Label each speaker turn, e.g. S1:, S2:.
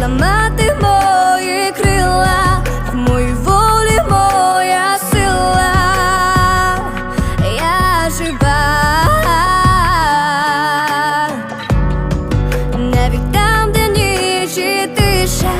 S1: зламати мої крила, в моїй волі моя сила, я жива, навіть там, де ніч і тиша.